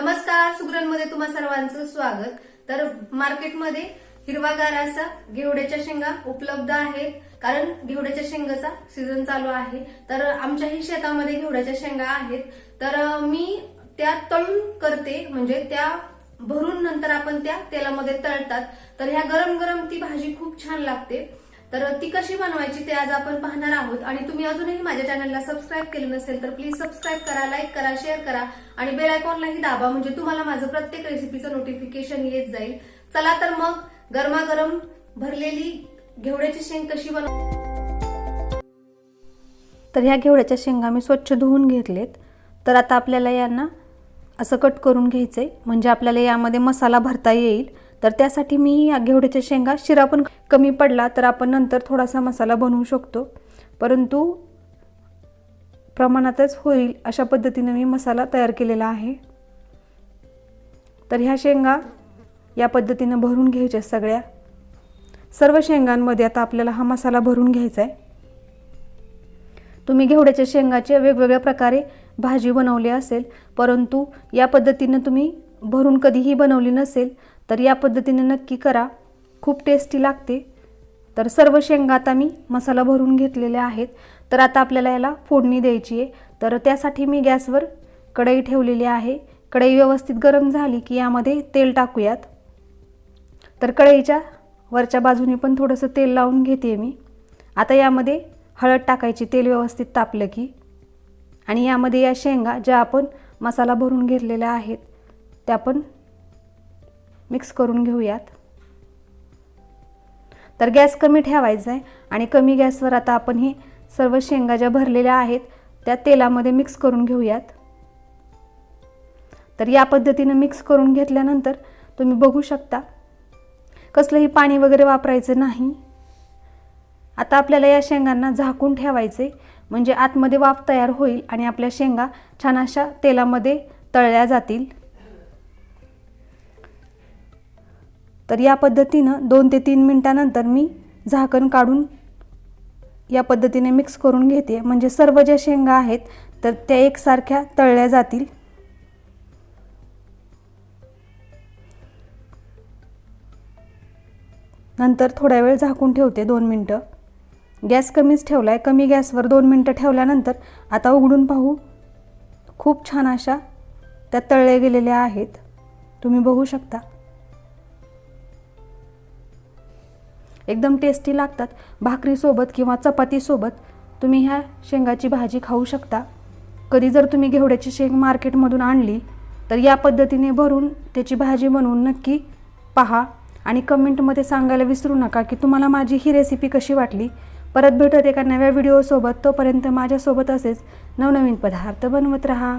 नमस्कार सुगरणमध्ये तुम्हा सर्वांचं स्वागत. तर मार्केटमध्ये हिरवागार असा घेवड्याच्या शेंगा उपलब्ध आहेत. कारण घेवड्याच्या शेंगाचा सीझन चालू आहे. तर आमच्याही शेतामध्ये घेवड्याच्या शेंगा आहेत. तर मी त्या तळून करते. म्हणजे त्या भरून नंतर आपण त्या तेलामध्ये तळतात. तर ह्या गरम गरम ती भाजी खूप छान लागते. तर ती कशी बनवायची ते आज आपण पाहणार आहोत. आणि तुम्ही अजूनही माझ्या चॅनलला सबस्क्राईब केलं नसेल तर प्लीज सबस्क्राईब करा लाईक करा शेअर करा आणि बेल आयकॉनलाही दाबा म्हणजे तुम्हाला माझं प्रत्येक रेसिपीचं नोटिफिकेशन येत जाईल. चला तर मग गरमागरम भरलेली घेवड्याची शेंग कशी बनव तर ह्या घेवड्याच्या शेंगा मी स्वच्छ धुवून घेतलेत. तर आता आपल्याला यांना असं कट करून घ्यायचं आहे म्हणजे आपल्याला यामध्ये मसाला भरता येईल. तर त्यासाठी मी या घेवड्याच्या शेंगा शिरा पण कमी पडला तर आपण नंतर थोडासा मसाला बनवू शकतो. परंतु प्रमाणातच होईल अशा पद्धतीने मी मसाला तयार केलेला आहे. तर ह्या शेंगा या पद्धतीनं भरून घ्यायच्या सगळ्या. सर्व शेंगांमध्ये आता आपल्याला हा मसाला भरून घ्यायचा आहे. तुम्ही घेवड्याच्या शेंगाचे वेगवेगळ्या प्रकारे भाजी बनवली असेल परंतु या पद्धतीनं तुम्ही भरून कधीही बनवली नसेल तर या पद्धतीने नक्की करा. खूप टेस्टी लागते. तर सर्व शेंगा आता मी मसाला भरून घेतलेल्या आहेत. तर आता आपल्याला याला फोडणी द्यायची आहे. तर त्यासाठी मी गॅसवर कढई ठेवलेली आहे. कढई व्यवस्थित गरम झाली की यामध्ये तेल टाकूयात. तर कढईच्या वरच्या बाजूने पण थोडंसं तेल लावून घेते मी. आता यामध्ये हळद टाकायची तेल व्यवस्थित तापलं की. आणि यामध्ये या शेंगा ज्या आपण मसाला भरून घेतलेल्या आहेत त्या पण मिक्स करून घेऊयात. तर गॅस कमी ठेवायचा आहे आणि कमी गॅसवर आता आपण ही सर्व शेंगा ज्या भरलेल्या आहेत त्या तेलामध्ये मिक्स करून घेऊयात. तर या पद्धतीनं मिक्स करून घेतल्यानंतर तुम्ही बघू शकता कसलंही पाणी वगैरे वापरायचं नाही. आता आपल्याला या शेंगांना झाकून ठेवायचे म्हणजे आतमध्ये वाफ तयार होईल आणि आपल्या शेंगा छान अशा तेलामध्ये तळल्या जातील. तर या पद्धतीनं दोन ते तीन मिनटानंतर मी झाकण काढून या पद्धतीने मिक्स करून घेते. म्हणजे सर्व ज्या शेंगा आहेत तर त्या एकसारख्या तळल्या जातील. नंतर थोड्या वेळ झाकून ठेवते दोन मिनटं. गॅस कमीच ठेवला आहे कमी गॅसवर दोन मिनटं ठेवल्यानंतर आता उघडून पाहू. खूप छान अशा त्या तळल्या गेलेल्या आहेत. तुम्ही बघू शकता. एकदम टेस्टी लागतात. भाकरीसोबत किंवा चपातीसोबत तुम्ही ह्या शेंगाची भाजी खाऊ शकता. कधी जर तुम्ही घेवड्याची शेंग मार्केटमधून आणली तर या पद्धतीने भरून त्याची भाजी बनवून नक्की पहा. आणि कमेंटमध्ये सांगायला विसरू नका की तुम्हाला माझी ही रेसिपी कशी वाटली. परत भेटत एका नव्या व्हिडिओसोबत तोपर्यंत माझ्यासोबत असेच नवनवीन पदार्थ बनवत राहा.